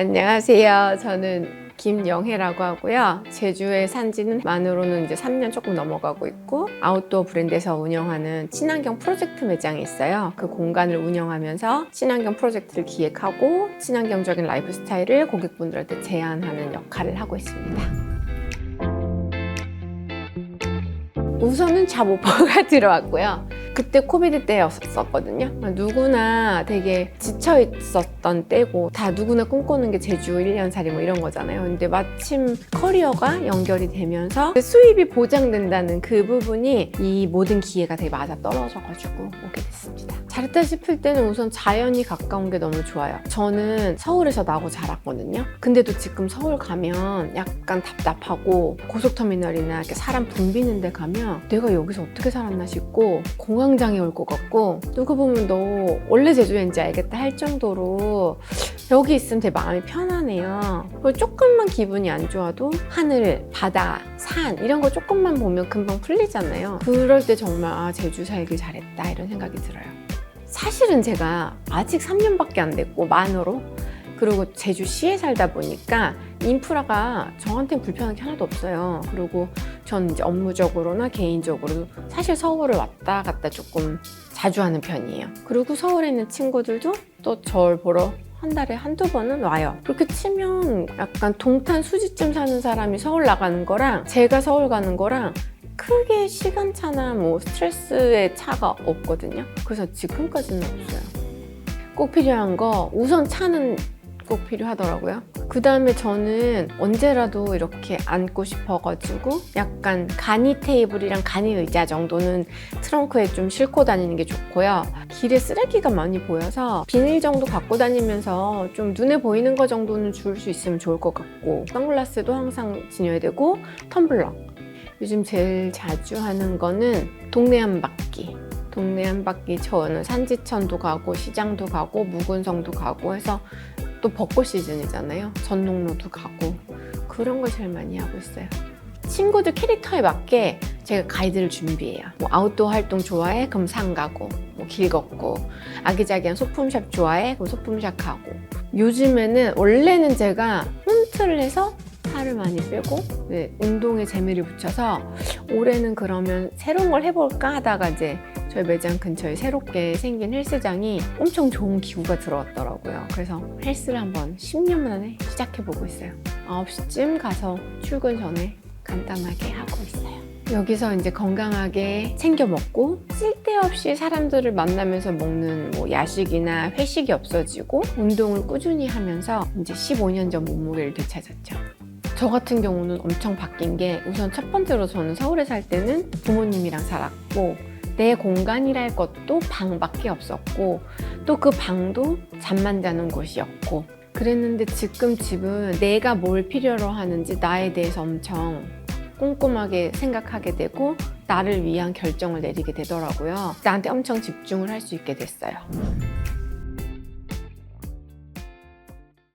안녕하세요. 저는 김영혜라고 하고요. 제주에 산 지는 만으로는 이제 3년 조금 넘어가고 있고 아웃도어 브랜드에서 운영하는 친환경 프로젝트 매장이 있어요. 그 공간을 운영하면서 친환경 프로젝트를 기획하고 친환경적인 라이프 스타일을 고객분들한테 제안하는 역할을 하고 있습니다. 우선은 잡 오퍼가 들어왔고요. 그때 코비드 때였었거든요. 누구나 되게 지쳐 있었던 때고 다 누구나 꿈꾸는 게 제주 1년 살이 뭐 이런 거잖아요. 근데 마침 커리어가 연결이 되면서 수입이 보장된다는 그 부분이 이 모든 기회가 되게 맞아 떨어져가지고 오게 됐습니다. 잘했다 싶을 때는 우선 자연이 가까운 게 너무 좋아요. 저는 서울에서 나고 자랐거든요. 근데도 지금 서울 가면 약간 답답하고 고속터미널이나 이렇게 사람 붐비는 데 가면 내가 여기서 어떻게 살았나 싶고 공 황장애 올 것 같고 누구 보면 너 원래 제주인지 알겠다 할 정도로 여기 있으면 되게 마음이 편하네요. 그리고 조금만 기분이 안 좋아도 하늘, 바다, 산 이런 거 조금만 보면 금방 풀리잖아요. 그럴 때 정말 아 제주 살길 잘했다 이런 생각이 들어요. 사실은 제가 아직 3년밖에 안 됐고 만으로 그리고 제주시에 살다 보니까 인프라가 저한테는 불편한 게 하나도 없어요. 그리고 전 이제 업무적으로나 개인적으로 사실 서울을 왔다 갔다 조금 자주 하는 편이에요. 그리고 서울에 있는 친구들도 또 절 보러 한 달에 한두 번은 와요. 그렇게 치면 약간 동탄 수지쯤 사는 사람이 서울 나가는 거랑 제가 서울 가는 거랑 크게 시간차나 뭐 스트레스의 차가 없거든요. 그래서 지금까지는 없어요. 꼭 필요한 거 우선 차는 꼭 필요하더라고요. 그 다음에 저는 언제라도 이렇게 앉고 싶어가지고 약간 간이 테이블이랑 간이 의자 정도는 트렁크에 좀 싣고 다니는 게 좋고요. 길에 쓰레기가 많이 보여서 비닐 정도 갖고 다니면서 좀 눈에 보이는 거 정도는 줄 수 있으면 좋을 것 같고 선글라스도 항상 지녀야 되고 텀블러. 요즘 제일 자주 하는 거는 동네 한 바퀴. 동네 한 바퀴 저는 산지천도 가고 시장도 가고 무군성도 가고 해서 또 벚꽃 시즌이잖아요. 전농로도 가고 그런 걸 제일 많이 하고 있어요. 친구들 캐릭터에 맞게 제가 가이드를 준비해요. 뭐 아웃도어 활동 좋아해? 그럼 산 가고, 뭐 길 걷고, 아기자기한 소품샵 좋아해? 그럼 소품샵 가고. 요즘에는 원래는 제가 홈트를 해서 살을 많이 빼고 네, 운동에 재미를 붙여서 올해는 그러면 새로운 걸 해볼까 하다가 이제 저희 매장 근처에 새롭게 생긴 헬스장이 엄청 좋은 기구가 들어왔더라고요. 그래서 헬스를 한번 10년 만에 시작해보고 있어요. 9시쯤 가서 출근 전에 간단하게 하고 있어요. 여기서 이제 건강하게 챙겨 먹고 쓸데없이 사람들을 만나면서 먹는 뭐 야식이나 회식이 없어지고 운동을 꾸준히 하면서 이제 15년 전 몸무게를 되찾았죠. 저 같은 경우는 엄청 바뀐 게 우선 첫 번째로 저는 서울에 살 때는 부모님이랑 살았고 내 공간이랄 것도 방밖에 없었고 또 그 방도 잠만 자는 곳이었고 그랬는데 지금 집은 내가 뭘 필요로 하는지 나에 대해서 엄청 꼼꼼하게 생각하게 되고 나를 위한 결정을 내리게 되더라고요. 나한테 엄청 집중을 할 수 있게 됐어요.